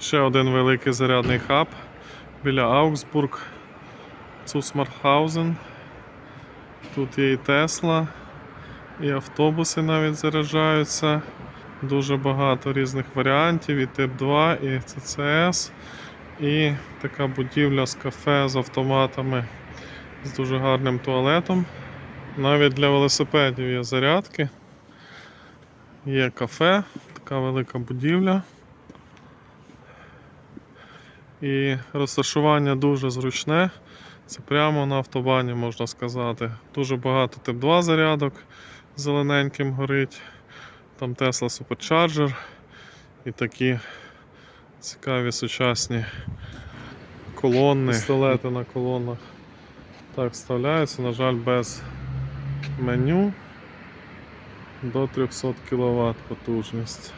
Ще один великий зарядний хаб біля Аугсбург, Цусмархаузен. Тут є і Тесла, і автобуси навіть заряджаються. Дуже багато різних варіантів, і тип 2, і ЦЦС, і така будівля з кафе з автоматами з дуже гарним туалетом. Навіть для велосипедів є зарядки. Є кафе, така велика будівля. І розташування дуже зручне. Це прямо на автобані, можна сказати. Дуже багато тип 2 зарядок зелененьким горить. Там Tesla Supercharger і такі цікаві сучасні колони, пістолети на колонах. Так, вставляються, на жаль, без меню до 300 кВт потужність.